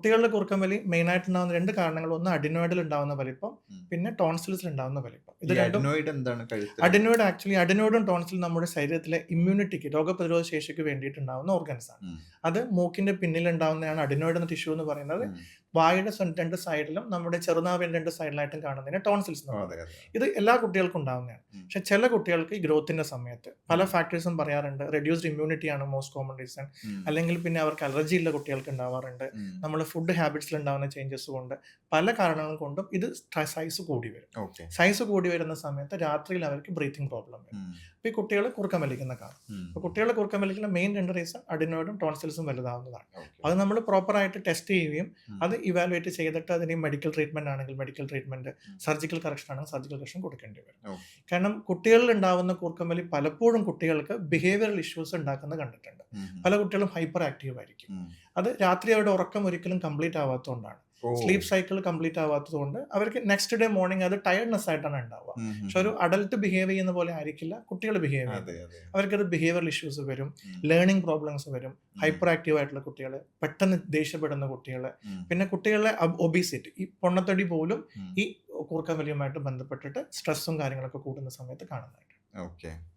കുട്ടികളുടെ കുറുക്കം വലി മെയിൻ ആയിട്ട് ഉണ്ടാകുന്ന രണ്ട് കാരണങ്ങൾ. ഒന്ന് അഡിനോയിഡിൽ ഉണ്ടാകുന്ന വലിപ്പം പിന്നെ ടോൺസിൽസിൽ ഉണ്ടാകുന്ന വലിപ്പം. അഡിനോയിഡ് ആക്ച്വലി അഡിനോയിഡും ടോൺസിൽ നമ്മുടെ ശരീരത്തിലെ ഇമ്മ്യൂണിറ്റിക്ക് രോഗപ്രതിരോധ ശേഷിക്ക് വേണ്ടിയിട്ടുണ്ടാവുന്ന ഓർഗൻസ് ആണ്. അത് മൂക്കിന്റെ പിന്നിൽ ഉണ്ടാവുന്നതാണ് അഡിനോയിഡ് എന്ന ടിഷ്യൂ എന്ന് പറയുന്നത്. വായുടെ രണ്ട് സൈഡിലും നമ്മുടെ ചെറുനാവിന്റെ രണ്ട് സൈഡിലായിട്ടും കാണുന്നതിന് ടോൺസിൽസ് എന്ന് അതെ ഇത് എല്ലാ കുട്ടികൾക്കും ഉണ്ടാവുന്നതാണ്. പക്ഷെ ചില കുട്ടികൾക്ക് ഈ ഗ്രോത്തിന്റെ സമയത്ത് പല ഫാക്ടേഴ്സും പറയാറുണ്ട്. റെഡ്യൂസ്ഡ് ഇമ്മ്യൂണിറ്റി ആണ് മോസ്റ്റ് കോമൺ റീസൺ അല്ലെങ്കിൽ പിന്നെ അവർക്ക് അലർജി ഉള്ള കുട്ടികൾക്ക് ഉണ്ടാവാറുണ്ട്. നമ്മുടെ നമ്മൾ ഫുഡ് ഹാബിറ്റ്സിൽ ഉണ്ടാവുന്ന ചേഞ്ചസ് കൊണ്ട് പല കാരണങ്ങൾ കൊണ്ടും ഇത് സൈസ് കൂടി വരും. സൈസ് കൂടി വരുന്ന സമയത്ത് രാത്രിയിൽ അവർക്ക് ബ്രീത്തിങ് പ്രോബ്ലം വരും അപ്പൊ അപ്പോൾ ഈ കുട്ടികൾ കുറുക്കം വലിക്കുന്ന കാരണം അപ്പൊ അപ്പോൾ കുട്ടികളെ കുറുക്കം വലിക്കുന്ന മെയിൻ രണ്ട് റീസൺ അഡിനോയിഡും ടോൺസിൽസും വലുതാവുന്നതാണ്. അത് നമ്മൾ പ്രോപ്പറായിട്ട് ടെസ്റ്റ് ചെയ്യുകയും അത് ഇവാലുവേറ്റ് ചെയ്തിട്ട് അതിന് മെഡിക്കൽ ട്രീറ്റ്മെന്റ് ആണെങ്കിൽ മെഡിക്കൽ ട്രീറ്റ്മെന്റ് സർജിക്കൽ കറക്ഷൻ ആണെങ്കിൽ സർജിക്കൽ കറക്ഷൻ കൊടുക്കേണ്ടി വരും. കാരണം കുട്ടികളിൽ ഉണ്ടാവുന്ന കുറുക്കം വലി പലപ്പോഴും കുട്ടികൾക്ക് ബിഹേവിയറൽ ഇഷ്യൂസ് ഉണ്ടാക്കുന്നത് കണ്ടിട്ടുണ്ട്. പല കുട്ടികളും ഹൈപ്പർ ആക്റ്റീവ് ആയിരിക്കും അത് രാത്രി അവരുടെ ഉറക്കം ഒരിക്കലും കംപ്ലീറ്റ് ആവാത്തതുകൊണ്ടാണ്. സ്ലീപ്പ് സൈക്കിൾ കംപ്ലീറ്റ് ആവാത്തത് കൊണ്ട് അവർക്ക് നെക്സ്റ്റ് ഡേ മോർണിംഗ് അത് ടയർഡ്നെസ് ആയിട്ടാണ് ഉണ്ടാവുക. പക്ഷെ ഒരു അഡൽട്ട് ബിഹേവ് ചെയ്യുന്ന പോലെ ആയിരിക്കില്ല കുട്ടികൾ ബിഹേവ് ചെയ്യുന്നത്. അവർക്കത് ബിഹേവിയറൽ ഇഷ്യൂസ് വരും ലേണിംഗ് പ്രോബ്ലംസ് വരും. ഹൈപ്പർ ആക്റ്റീവ് ആയിട്ടുള്ള കുട്ടികൾ പെട്ടെന്ന് ദേഷ്യപ്പെടുന്ന കുട്ടികൾ പിന്നെ കുട്ടികളുടെ ഒബീസിറ്റി ഈ പൊണ്ണത്തടി പോലും ഈ കൂർക്കം വലിയുമായിട്ട് ബന്ധപ്പെട്ടിട്ട് സ്ട്രെസ്സും കാര്യങ്ങളൊക്കെ കൂടുന്ന സമയത്ത് കാണുന്നതായിട്ട്. ഓക്കെ.